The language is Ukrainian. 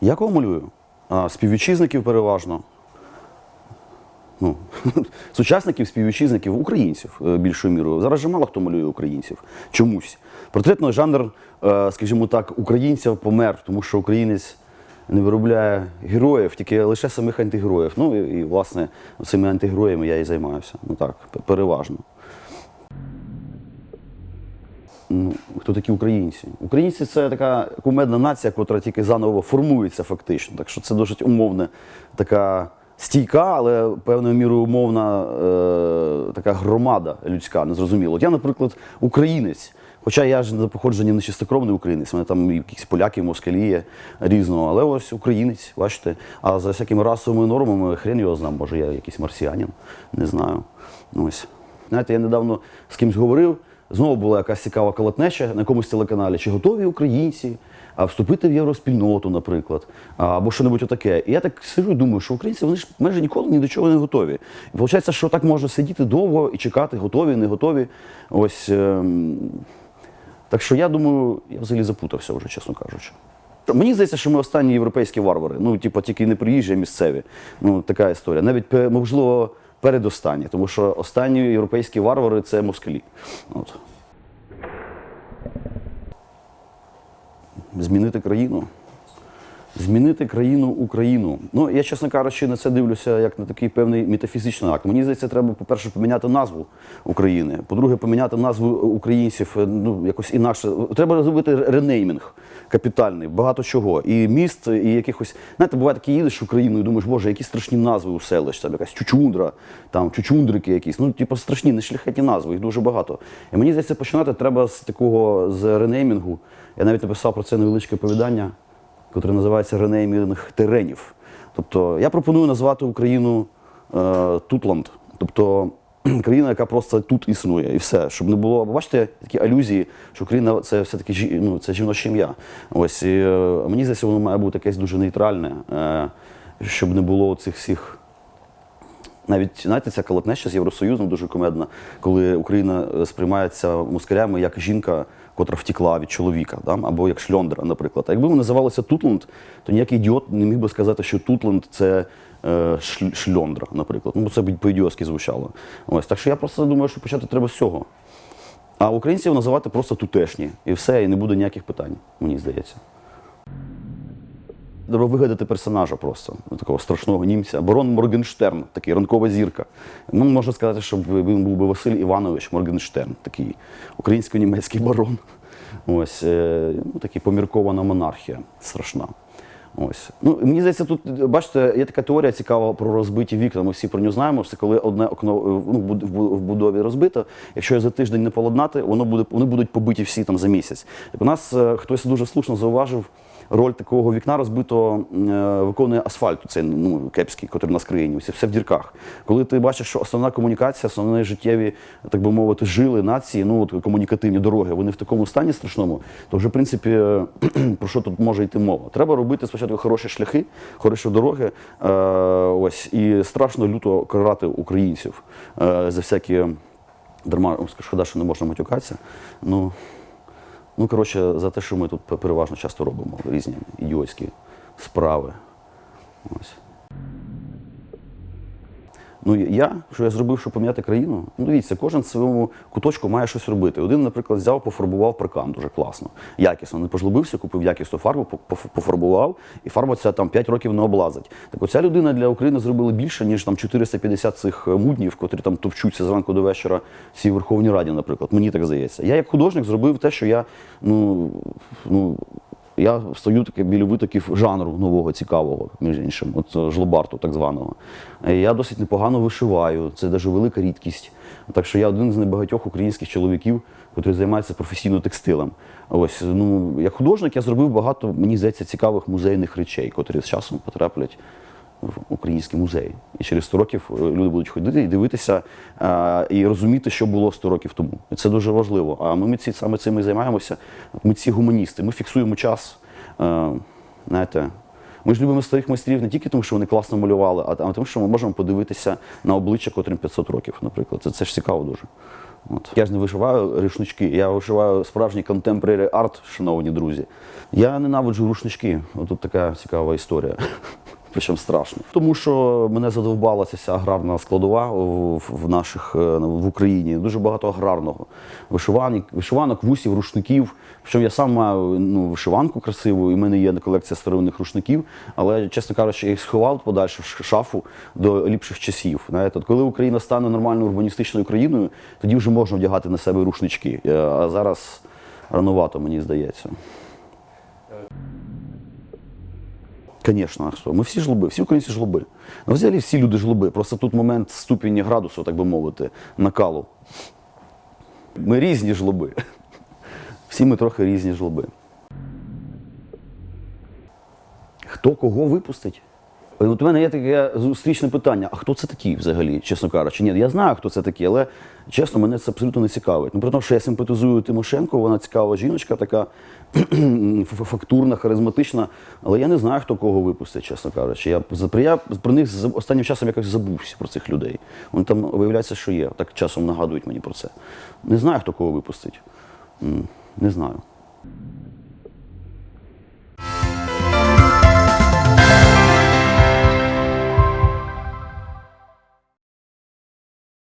Я кого малюю? А, співвітчизників переважно. Ну, сучасників, співвітчизників, українців е, більшою мірою. Зараз же мало хто малює українців. Чомусь. Портретний жанр, е, скажімо так, українців помер, тому що українець не виробляє героїв, тільки лише самих антигероїв. Ну і, і власне, цими антигероями я і займаюся. Ну так, переважно. Ну, хто такі українці? Українці це така кумедна нація, яка тільки заново формується фактично. Так що це досить умовна така стійка, але певною мірою умовна е, така громада людська, незрозуміло. От я, наприклад, українець. Хоча я ж за походженням не чистокровний українець, мене там якісь поляки, москалі є різного, але ось українець, бачите. А за всякими расовими нормами хрен його знам, може я якийсь марсіанин, не знаю. Ось. Знаєте, я недавно з кимось говорив, знову була якась цікава колотнеча на якомусь телеканалі, чи готові українці вступити в євроспільноту, наприклад, або що-небудь отаке. І я так сижу і думаю, що українці вони ж майже ніколи ні до чого не готові. І виходить, що так можна сидіти довго і чекати, готові, не готові. Ось. ем, так що я думаю, я взагалі запутався вже, чесно кажучи. Мені здається, що ми останні європейські варвари. Ну, типу, тільки не приїжджі, а місцеві. Ну, така історія. Навіть, можливо, передостанні, тому що останні європейські варвари це москалі. От. Змінити країну. Змінити країну Україну. Ну, я, чесно кажучи, на це дивлюся як на такий певний метафізичний акт. Мені здається, треба, по-перше, поміняти назву України. По-друге, поміняти назву українців е, ну, якось інакше. Треба зробити ренеймінг капітальний, багато чого. І міст, і якихось. Знаєте, буває такі їдеш в Україну і думаєш, боже, які страшні назви у селищ, там якась чучундра, там чучундрики якісь. Ну, типу, страшні, нешляхетні назви, їх дуже багато. І мені здається, починати треба з такого з ренеймінгу. Я навіть написав про це невеличке оповідання який називається ренеймінг теренів. Тобто я пропоную назвати Україну е, Тутланд, тобто країна, яка просто тут існує, і все, щоб не було. Бачите, такі алюзії, що Україна це все-таки жі- ну, це жіноче ім'я. Ось і, е, мені здається, воно має бути якесь дуже нейтральне, е, щоб не було цих всіх. Навіть знаєте, ця колотнеча з Євросоюзом дуже кумедна, коли Україна е, сприймається москалями як жінка, котра втікла від чоловіка, да? або як шльондра, наприклад. А якби ми називалися Тутланд, то ніякий ідіот не міг би сказати, що Тутланд це е, шльондра, наприклад. Ну, бо це б по-ідіотськи звучало. Ось так що я просто думаю, що почати треба з цього. А українців називати просто тутешні. І все, і не буде ніяких питань, мені здається. Треба вигадати персонажа просто, такого страшного німця. Барон Моргенштерн, такий ранкова зірка. Ну, можна сказати, що він був би Василь Іванович Моргенштерн, такий українсько-німецький барон. Ось, е, ну, такий поміркована монархія страшна. Ось. Ну, мені здається, тут, бачите, є така теорія цікава про розбиті вікна. Ми всі про нього знаємо. Це коли одне окно е, ну, в буд- в бу- в будові розбито. Якщо його за тиждень не поладнати, воно буде, вони будуть побиті всі там за місяць. У нас е, хтось дуже слушно зауважив. Роль такого вікна розбито е, виконує асфальт, цей ну, кепський, який у нас в країні, все, все в дірках. Коли ти бачиш, що основна комунікація, основні життєві, так би мовити, жили нації, ну от комунікативні дороги, вони в такому стані страшному, то вже в принципі е, про що тут може йти мова? Треба робити спочатку хороші шляхи, хороші дороги. Е, ось і страшно люто карати українців е, за всякі дарма, шкода, що не можна матюкатися. Ну, Ну, коротше, за те, що ми тут переважно часто робимо різні ідіотські справи. Ось. Ну, я, що я зробив, щоб поміняти країну? Ну, дивіться, кожен в своєму куточку має щось робити. Один, наприклад, взяв, пофарбував паркан дуже класно, якісно. Не пожлобився, купив якісну фарбу, пофарбував, і фарба ця там 5 років не облазить. Так оця людина для України зробила більше, ніж там 450 цих е, муднів, котрі там товчуться зранку до вечора в цій Верховній Раді, наприклад. Мені так здається. Я як художник зробив те, що я ну, ну, я стою таке біля витоків жанру нового, цікавого, між іншим, от е, жлобарту так званого. Е, Я досить непогано вишиваю, це дуже велика рідкість. Так що я один з небагатьох українських чоловіків, який займається професійно текстилем. Ось, ну, як художник я зробив багато, мені здається, цікавих музейних речей, котрі з часом потраплять в український музей. І через 100 років е, люди будуть ходити і дивитися е, і розуміти, що було 100 років тому. І це дуже важливо. А ми митці саме цим і займаємося. Ці гуманісти. Ми фіксуємо час. Е, знаєте, ми ж любимо старих майстрів не тільки тому, що вони класно малювали, а тому, що ми можемо подивитися на обличчя, котрим 500 років, наприклад. Це, це ж цікаво дуже. От. Я ж не вишиваю рушнички, я вишиваю справжній contemporary арт, шановні друзі. Я ненавиджу рушнички. Тут така цікава історія. Причому страшно. Тому що мене задовбала ця аграрна складова в, наших е, в Україні. Дуже багато аграрного. Вишиванок, вишиванок, вусів, рушників. Причому я сам маю ну, вишиванку красиву, і в мене є колекція старовинних рушників, але, чесно кажучи, я їх сховав подальше в шафу до ліпших часів. Знаєте, коли Україна стане нормальною урбаністичною країною, тоді вже можна вдягати на себе рушнички. Е, А зараз рановато, мені здається. Звісно, що? Ми всі жлоби, всі українці жлоби. Ну, взагалі всі люди жлоби. Просто тут момент ступені градусу, так би мовити, накалу. Ми різні жлоби. Всі ми трохи різні жлоби. Хто кого випустить? От у мене є таке зустрічне питання: а хто це такі взагалі, чесно кажучи? Ні, я знаю, хто це такі, але чесно, мене це абсолютно не цікавить. Ну, при тому, що я симпатизую Тимошенко, вона цікава жіночка, така фактурна, харизматична, але я не знаю, хто кого випустить, чесно кажучи. Я, я про них останнім часом якось забувся про цих людей. Вони там виявляється, що є. Так часом нагадують мені про це. Не знаю, хто кого випустить. Не знаю.